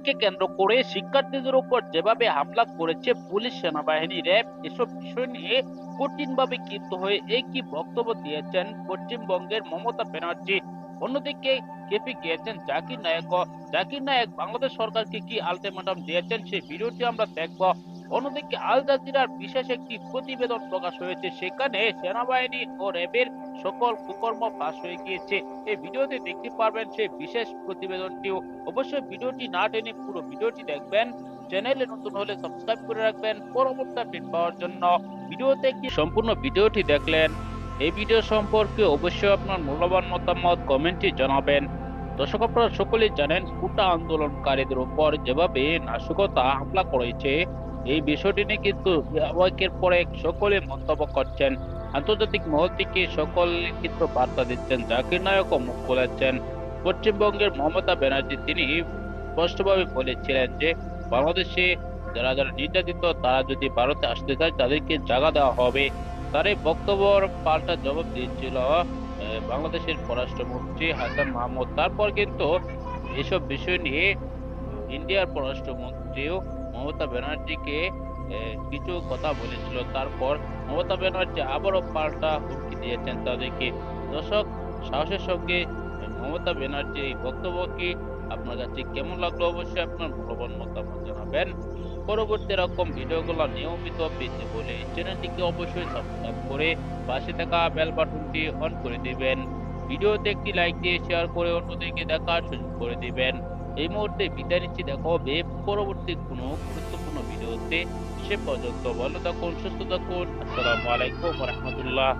কে কেন্দ্র করে শিক্ষার্থীদের উপর যেভাবে হামলা করেছে পুলিশ সেনাবাহিনী র্যাব এসব বিষয় নিয়ে কঠিনভাবে ক্ষিপ্ত হয়ে একই বক্তব্য দিয়েছেন পশ্চিমবঙ্গের মমতা ব্যানার্জি। অন্যদিকে কেপি গিয়েছেন জাকির নায়ক জাকির নায়ক বাংলাদেশ সরকারকে কি আলটিমেটাম দিয়েছেন সেই ভিডিওটি আমরা দেখব। অন্যদিকে আল জাজিরার বিশেষ একটি প্রতিবেদন প্রকাশ হয়েছে। সেখানে সেনাবাহিনী ও র্যাবের সকল কুকর্ম ফাঁস হয়ে গিয়েছে। এই ভিডিওতে দেখতে পারবেন সেই বিশেষ প্রতিবেদনটিও। অবশ্যই ভিডিওটি না টেনে পুরো ভিডিওটি দেখবেন। চ্যানেলে নতুন হলে সাবস্ক্রাইব করে রাখবেন। পরবর্তী আপডেট পাওয়ার জন্য ভিডিওতে একটি সম্পূর্ণ ভিডিওটি দেখলেন। এই ভিডিও সম্পর্কে অবশ্যই আপনার মূল্যবান মতামত কমেন্টে জানাবেন। দর্শক আপনারা সকলেই জানেন কোটা আন্দোলনকারীদের উপর যেভাবে নাশকতা হামলা করেছে এই বিষয়টি নিয়ে কিন্তু একের পর এক সকলে মন্তব্য করছেন। আন্তর্জাতিক মহল থেকে সকল কিন্তু বার্তা দিচ্ছেন জাকির নায়কও মুখ খুলেছেন। পশ্চিমবঙ্গের মমতা ব্যানার্জি, তিনি স্পষ্টভাবে বলেছিলেন যে, বাংলাদেশে যারা যারা নির্যাতিত, তারা যদি ভারতে আসতে চায়, তাদেরকে জায়গা দেওয়া হবে। তার এই বক্তব্যর পাল্টা জবাব দিয়েছিল বাংলাদেশের পররাষ্ট্রমন্ত্রী হাসান মাহমুদ। তারপর কিন্তু এসব বিষয় নিয়ে ইন্ডিয়ার পররাষ্ট্রমন্ত্রীও মমতা ব্যানার্জিকে কিছু কথা বলেছিল। তারপর মমতা ব্যানার্জি আবারও পাল্টা হুমকি দিয়েছেন তাদেরকে। দর্শক, সাহসের সঙ্গে মমতা ব্যানার্জি এই বক্তব্যকে আপনার কাছে কেমন লাগল? অবশ্যই আপনার মূল্যবান মতামত জানাবেন। পরবর্তী এরকম ভিডিওগুলো নিয়মিত পেতে বলে চ্যানেলটিকে অবশ্যই সাবস্ক্রাইব করে পাশে থাকা বেল বাটনটি অন করে দিবেন। ভিডিওতে একটি লাইক দিয়ে শেয়ার করে অন্যদেরকে দেখার সুযোগ করে দিবেন। এই মুহূর্তে বিদায় নিচ্ছি দেখো হবে। পরবর্তী কোনো গুরুত্বপূর্ণ ভিডিওতে সে পর্যন্ত। ভালো থাকুন, সুস্থ থাকুন। আসসালামু আলাইকুম রহমতুল্লাহ।